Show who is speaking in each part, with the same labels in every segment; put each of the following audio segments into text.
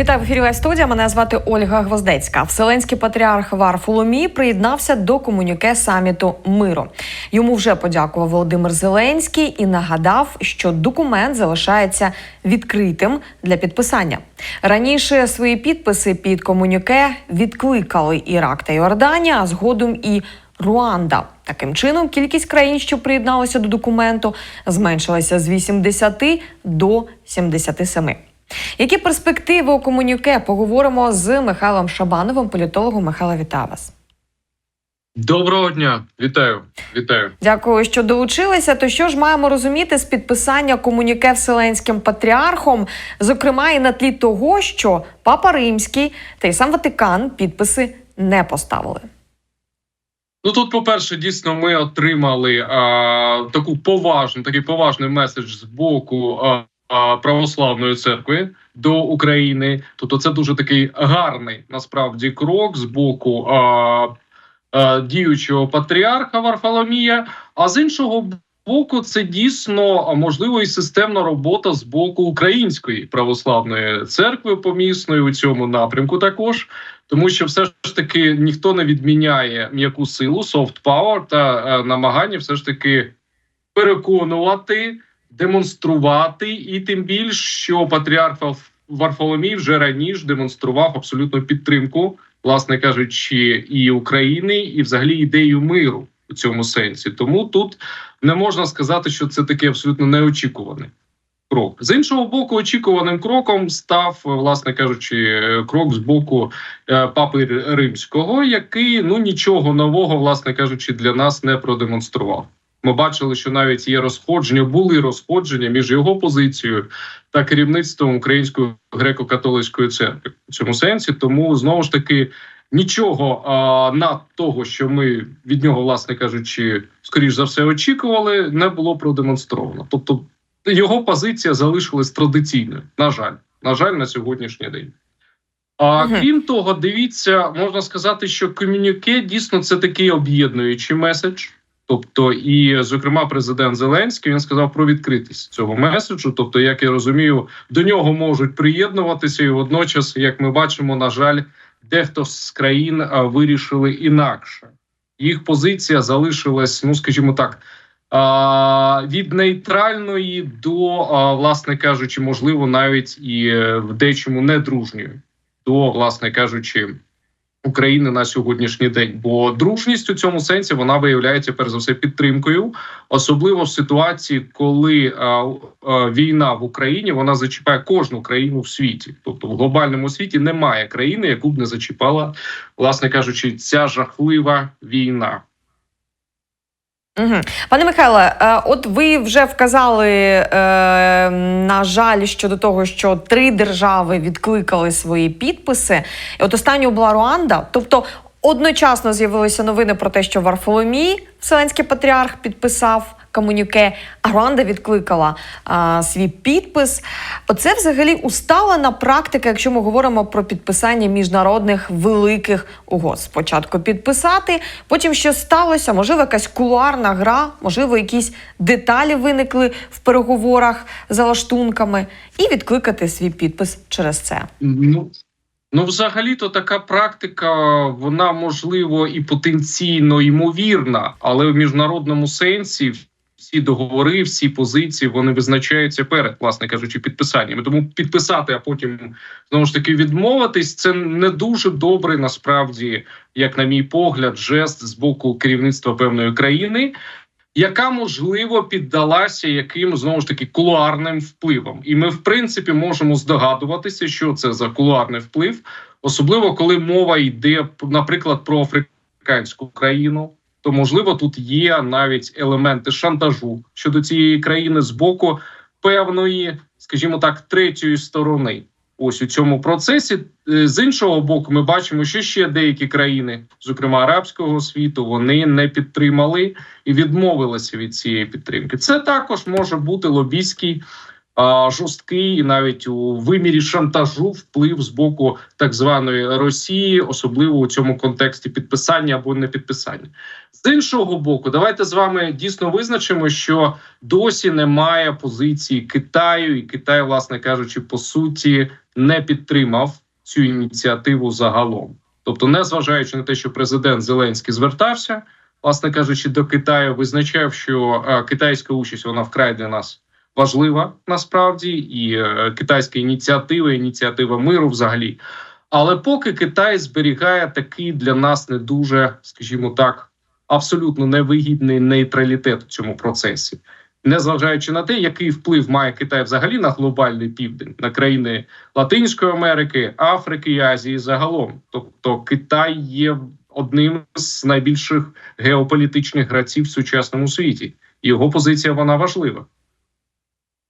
Speaker 1: Вітаю в ефірі студія. Мене звати Ольга Гвоздецька. Вселенський патріарх Варфоломій приєднався до комюніке саміту миру. Йому вже подякував Володимир Зеленський і нагадав, що документ залишається відкритим для підписання. Раніше свої підписи під комюніке відкликали Ірак та Йорданія, а згодом і Руанда. Таким чином, кількість країн, що приєдналися до документу, зменшилася з 80 до 77. Які перспективи у комюніке поговоримо з Михайлом Шабановим, політологом Михайло вітаю вас.
Speaker 2: Доброго дня, вітаю, вітаю.
Speaker 1: Дякую, що долучилися. То що ж маємо розуміти з підписання комуніке Вселенським патріархом, зокрема і на тлі того, що Папа Римський та й сам Ватикан підписи не поставили.
Speaker 2: Ну тут, по-перше, дійсно, ми отримали а, таку поважну, такий поважний меседж з боку а, православної церкви до України. Тобто, це дуже такий гарний насправді крок з боку а, а, діючого патріарха Варфоломія. А з іншого боку, це дійсно можливо і системна робота з боку української православної церкви помісної у цьому напрямку також. Тому що все ж таки ніхто не відміняє м'яку силу, soft power та е, намагання все ж таки переконувати, демонструвати, і тим більш, що патріарх Варфоломій вже раніше демонстрував абсолютну підтримку, власне кажучи, і України, і взагалі ідею миру у цьому сенсі. Тому тут не можна сказати, що це таке абсолютно неочікуване крок. З іншого боку, очікуваним кроком став, власне кажучи, крок з боку е, папи римського, який ну нічого нового, власне кажучи, для нас не продемонстрував. Ми бачили, що навіть є розходження, були розходження між його позицією та керівництвом Української греко-католицької церкви в цьому сенсі. Тому знову ж таки нічого а, над того, що ми від нього, власне кажучи, скоріш за все очікували, не було продемонстровано. Тобто його позиція залишилась традиційною. На жаль, на жаль, на сьогоднішній день. А крім того, дивіться, можна сказати, що комюніке дійсно це такий об'єднуючий меседж. Тобто, і зокрема, президент Зеленський він сказав про відкритість цього меседжу. Тобто, як я розумію, до нього можуть приєднуватися, і водночас, як ми бачимо, на жаль, дехто з країн вирішили інакше. Їх позиція залишилась, ну скажімо так, від нейтральної до, власне кажучи, можливо, навіть і е, в дечому недружньої до, власне кажучи, України на сьогоднішній день. Бо дружність у цьому сенсі вона виявляється перш за все підтримкою, особливо в ситуації, коли а, а, війна в Україні вона зачіпає кожну країну в світі. Тобто в глобальному світі немає країни, яку б не зачіпала, власне кажучи, ця жахлива війна.
Speaker 1: Угу. Пане Михайле, е, от ви вже вказали, е, на жаль, щодо того, що три держави відкликали свої підписи. От останньою була Руанда. Тобто одночасно з'явилися новини про те, що Варфоломій, Вселенський патріарх, підписав комунюке, а Руанда відкликала а, свій підпис. Оце взагалі усталена практика, якщо ми говоримо про підписання міжнародних великих угод. Спочатку підписати, потім що сталося, можливо, якась кулуарна гра, можливо, якісь деталі виникли в переговорах за лаштунками, і відкликати свій підпис через це.
Speaker 2: Ну, ну взагалі-то така практика, вона можливо і потенційно ймовірна, але в міжнародному сенсі всі договори, всі позиції вони визначаються перед, власне кажучи, підписаннями. Тому підписати, а потім знову ж таки відмовитись, це не дуже добрий, насправді, як на мій погляд, жест з боку керівництва певної країни. Яка можливо піддалася яким знову ж таки кулуарним впливом, і ми в принципі можемо здогадуватися, що це за кулуарний вплив, особливо коли мова йде наприклад про африканську країну, то можливо тут є навіть елементи шантажу щодо цієї країни з боку певної, скажімо так, третьої сторони. Ось у цьому процесі Е, з іншого боку, ми бачимо, що ще деякі країни, зокрема арабського світу, вони не підтримали і відмовилися від цієї підтримки. Це також може бути лобійський жорсткий і навіть у вимірі шантажу вплив з боку так званої Росії, особливо у цьому контексті підписання або не підписання. З іншого боку, давайте з вами дійсно визначимо, що досі немає позиції Китаю, і Китай, власне кажучи, по суті, не підтримав цю ініціативу загалом. Тобто, незважаючи на те, що президент Зеленський звертався, власне кажучи, до Китаю, визначав, що е, китайська участь вона вкрай для нас важлива насправді, і е, китайська ініціатива, ініціатива миру взагалі. Але поки Китай зберігає такий для нас не дуже, скажімо так, абсолютно невигідний нейтралітет в цьому процесі, незважаючи на те, який вплив має Китай взагалі на глобальний південь, на країни Латинської Америки, Африки і Азії загалом. Тобто Китай є одним з найбільших геополітичних гравців в сучасному світі. Його позиція вона важлива.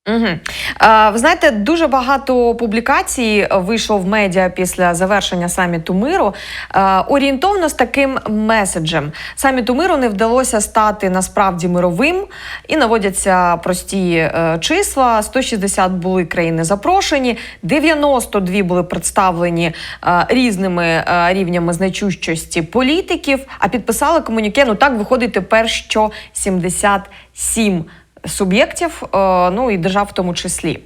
Speaker 1: Угу. Е, ви знаєте, дуже багато публікацій вийшло в медіа після завершення саміту миру. Е, орієнтовно з таким меседжем. Саміту миру не вдалося стати насправді мировим і наводяться прості е, числа. 160 були країни запрошені, 92 були представлені е, різними е, рівнями значущості політиків. А підписали комуніке. Ну так виходить тепер, що 77 суб'єктів, е, ну і держав в тому числі.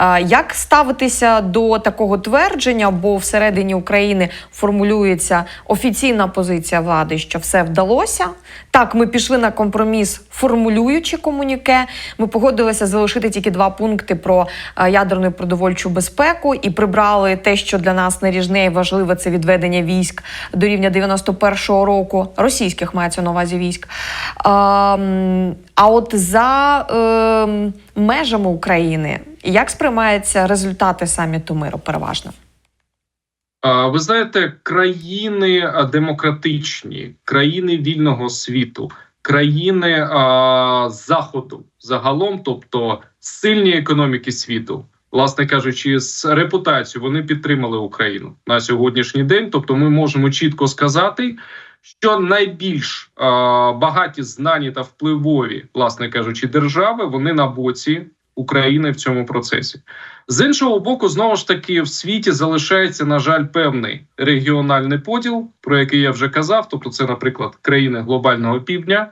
Speaker 1: Е, Як ставитися до такого твердження? Бо всередині України формулюється офіційна позиція влади, що все вдалося. Так, ми пішли на компроміс, формулюючи комуніке. Ми погодилися залишити тільки два пункти про е, ядерну і продовольчу безпеку і прибрали те, що для нас наріжне і важливе це відведення військ до рівня 91-го року, російських мається на увазі військ. Ем, А от за ем, межами України як сприймаються результати саміту миру переважно?
Speaker 2: Ви знаєте, країни демократичні, країни вільного світу, країни а, заходу загалом, тобто сильні економіки світу, власне кажучи, з репутацією вони підтримали Україну на сьогоднішній день. Тобто, ми можемо чітко сказати, що найбільш а, багаті знані та впливові, власне кажучи, держави вони на боці України в цьому процесі. З іншого боку, знову ж таки, в світі залишається, на жаль, певний регіональний поділ, про який я вже казав. Тобто, це, наприклад, країни глобального півдня.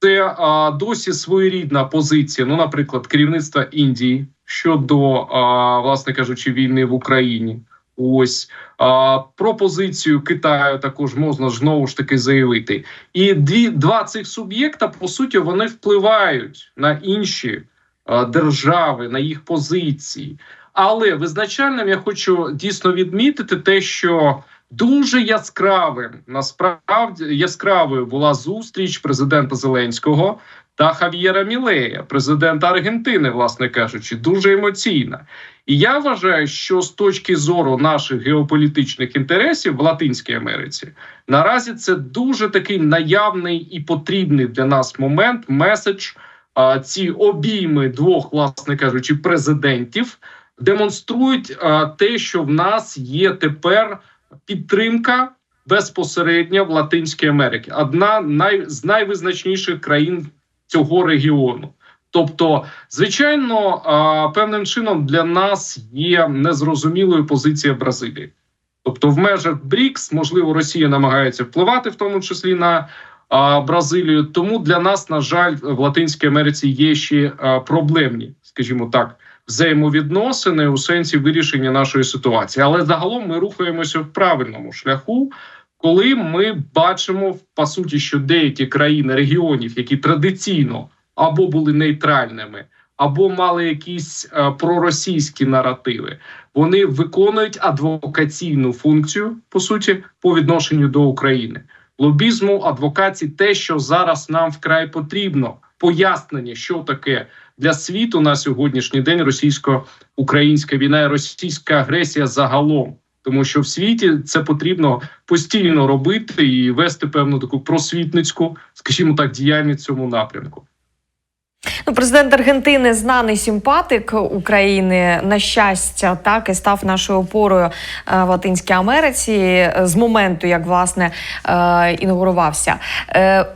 Speaker 2: Це а, досі своєрідна позиція, ну, наприклад, керівництва Індії щодо, а, власне кажучи, війни в Україні. Ось а, про позицію Китаю також можна знову ж таки заявити. І дві два цих суб'єкта по суті вони впливають на інші а, держави, на їх позиції. Але визначальним я хочу дійсно відмітити те, що дуже яскравим насправді яскравою була зустріч президента Зеленського та Хав'єра Мілея, президента Аргентини, власне кажучи, дуже емоційна. І я вважаю, що з точки зору наших геополітичних інтересів в Латинській Америці наразі це дуже такий наявний і потрібний для нас момент, меседж. А ці обійми двох, власне кажучи, президентів демонструють а, те, що в нас є тепер підтримка безпосередня в Латинській Америці, одна най, з найвизначніших країн цього регіону. Тобто, звичайно, певним чином для нас є незрозумілою позиція Бразилії. Тобто, в межах БРІКС, можливо, Росія намагається впливати, в тому числі на Бразилію. Тому для нас, на жаль, в Латинській Америці є ще проблемні, скажімо так, взаємовідносини у сенсі вирішення нашої ситуації. Але загалом ми рухаємося в правильному шляху. Коли ми бачимо по суті, що деякі країни регіонів, які традиційно або були нейтральними, або мали якісь е, проросійські наративи, вони виконують адвокаційну функцію по суті по відношенню до України, лобізму, адвокації, те, що зараз нам вкрай потрібно, пояснення, що таке для світу на сьогоднішній день російсько-українська війна і російська агресія загалом. Тому що в світі це потрібно постійно робити і вести певну таку просвітницьку, скажімо так, діяльність в цьому напрямку.
Speaker 1: Ну, президент Аргентини знаний симпатик України на щастя, так і став нашою опорою е, в Латинській Америці е, з моменту, як власне е, інаугурувався.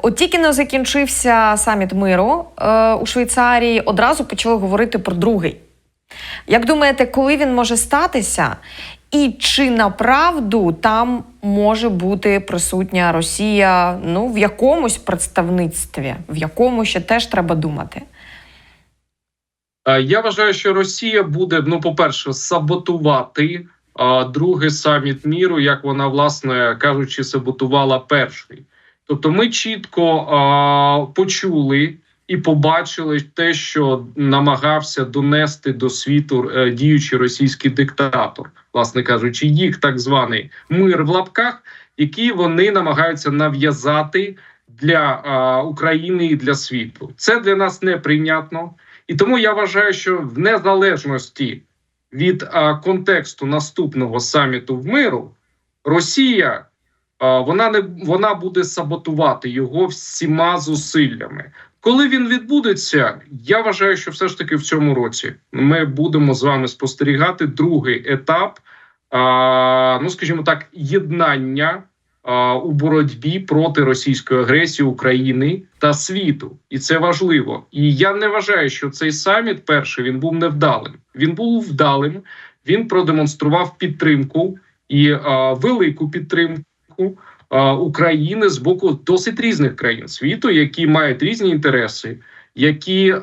Speaker 1: От тільки не закінчився саміт миру у Швейцарії, одразу почали говорити про другий. Як думаєте, коли він може статися? І чи направду там може бути присутня Росія ну, в якомусь представництві, в якому ще теж треба думати?
Speaker 2: Е, Я вважаю, що Росія буде, ну, по-перше, саботувати а, другий саміт міру, як вона, власне кажучи, саботувала перший. Тобто, ми чітко а, почули і побачили те, що намагався донести до світу е, діючий російський диктатор, власне кажучи, їх так званий мир в лапках, який вони намагаються нав'язати для а, України і для світу. Це для нас неприйнятно. І тому я вважаю, що в незалежності від а, контексту наступного саміту в миру, Росія вона не вона буде саботувати його всіма зусиллями. Коли він відбудеться, я вважаю, що все ж таки в цьому році ми будемо з вами спостерігати другий етап, а, ну скажімо так, єднання а, у боротьбі проти російської агресії України та світу, і це важливо. І я не вважаю, що цей саміт перший він був невдалим. Він був вдалим. Він продемонстрував підтримку і а, велику підтримку а, України з боку досить різних країн світу, які мають різні інтереси. Які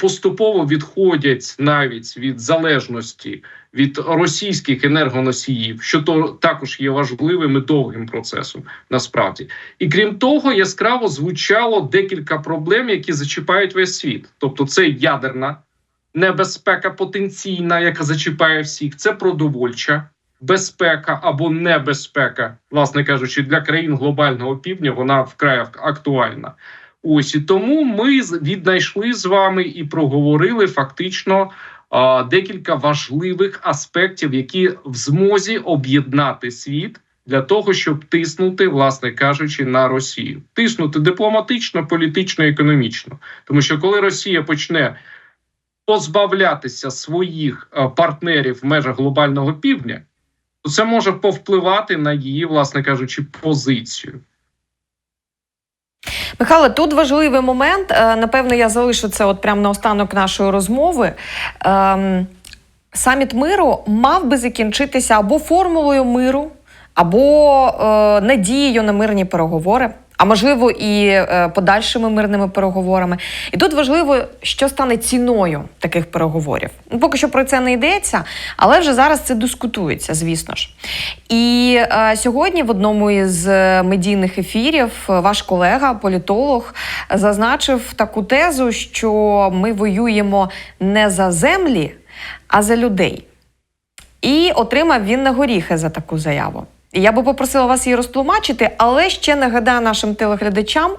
Speaker 2: поступово відходять навіть від залежності від російських енергоносіїв, що то також є важливим і довгим процесом, насправді, і крім того, яскраво звучало декілька проблем, які зачіпають весь світ. Тобто, це ядерна небезпека потенційна, яка зачіпає всіх, це продовольча безпека або небезпека, власне кажучи, для країн глобального півдня вона вкрай актуальна. Ось і тому ми віднайшли з вами і проговорили фактично а, декілька важливих аспектів, які в змозі об'єднати світ для того, щоб тиснути, власне кажучи, на Росію, тиснути дипломатично, політично, економічно. Тому що коли Росія почне позбавлятися своїх е, партнерів в межах глобального півдня, це може повпливати на її, власне кажучи, позицію.
Speaker 1: Михайло, тут важливий момент. е, Напевно, я залишу це от прямо на останок нашої розмови. Ем, Саміт миру мав би закінчитися або формулою миру, або е, надією на мирні переговори, а можливо, і е, подальшими мирними переговорами. І тут важливо, що стане ціною таких переговорів. Ну, Поки що про це не йдеться, але вже зараз це дискутується, звісно ж. І е, сьогодні в одному із е, медійних ефірів ваш колега, політолог, зазначив таку тезу, що ми воюємо не за землі, а за людей. І отримав він на горіхи за таку заяву. Я би попросила вас її розтлумачити, але ще нагадаю нашим телеглядачам,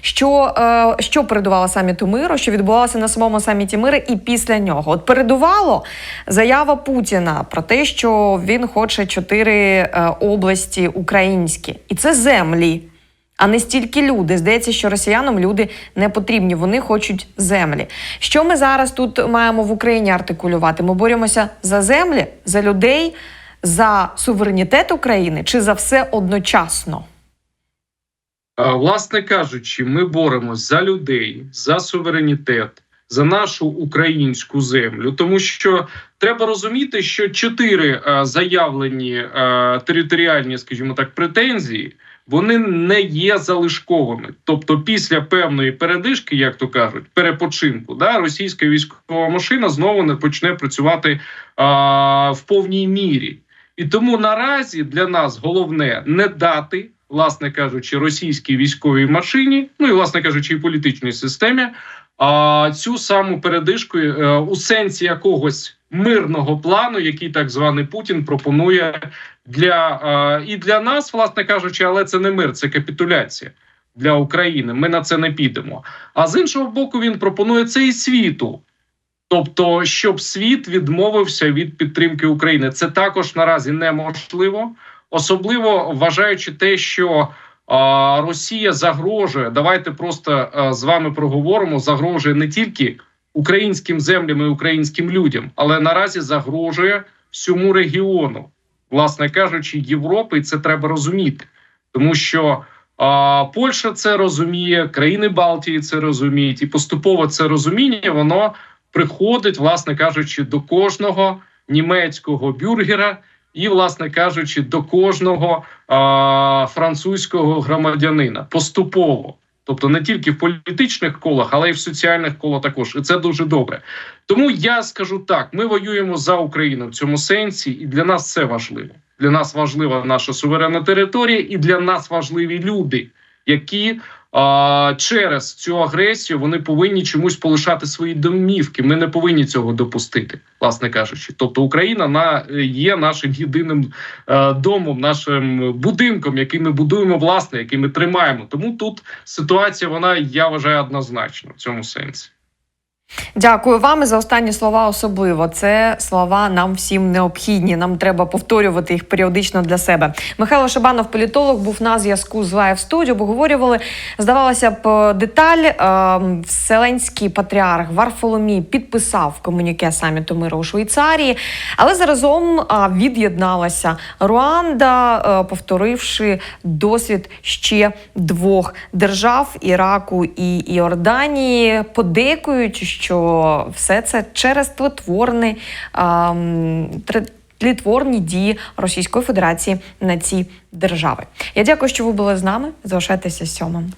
Speaker 1: що, е, що передувало саміту миру, що відбувалося на самому саміті миру і після нього. От передувало заява Путіна про те, що він хоче чотири е, області українські, і це землі. А не стільки люди. Здається, що росіянам люди не потрібні. Вони хочуть землі. Що ми зараз тут маємо в Україні артикулювати? Ми боремося за землі, за людей, за суверенітет України чи за все одночасно?
Speaker 2: Власне кажучи, ми боремось за людей, за суверенітет, за нашу українську землю, тому що треба розуміти, що чотири е, заявлені е, територіальні, скажімо так, претензії. Вони не є залишковими, тобто після певної передишки, як то кажуть, перепочинку, да, російська військова машина знову не почне працювати а, в повній мірі. І тому наразі для нас головне не дати, власне кажучи, російській військовій машині, ну і власне кажучи, і політичній системі, а цю саму передишку е, у сенсі якогось мирного плану, який так званий Путін пропонує для е, і для нас, власне кажучи, але це не мир, це капітуляція для України. Ми на це не підемо. А з іншого боку, він пропонує це і світу. Тобто, щоб світ відмовився від підтримки України, це також наразі неможливо, особливо вважаючи те, що а, Росія загрожує. Давайте просто а, з вами проговоримо. Загрожує не тільки українським землям і українським людям, але наразі загрожує всьому регіону, власне кажучи, Європи, і це треба розуміти, тому що. Польща це розуміє, країни Балтії це розуміють, і поступово це розуміння воно приходить, власне кажучи, до кожного німецького бюргера і, власне кажучи, до кожного а, французького громадянина поступово. Тобто не тільки в політичних колах, але й в соціальних колах також. І це дуже добре. Тому я скажу так: ми воюємо за Україну в цьому сенсі, і для нас це важливо. Для нас важлива наша суверенна територія, і для нас важливі люди, які через цю агресію вони повинні чомусь полишати свої домівки. Ми не повинні цього допустити, власне кажучи. Тобто, Україна на є нашим єдиним е, домом, нашим будинком, який ми будуємо, власне, який ми тримаємо. Тому тут ситуація вона я вважаю однозначно в цьому сенсі.
Speaker 1: Дякую вам за останні слова особливо. Це слова нам всім необхідні. Нам треба повторювати їх періодично для себе. Михайло Шабанов, політолог, був на зв'язку з Live Studio. Обговорювали, здавалося б, деталь. Е, Вселенський патріарх Варфоломій підписав комуніке саміту миру у Швейцарії, але заразом е, від'єдналася Руанда, е, повторивши досвід ще двох держав Іраку і Іорданії, подейкують, що все це через тлетворний тлітворні дії Російської Федерації на ці держави. Я дякую, що ви були з нами. Залишайтеся сьомим.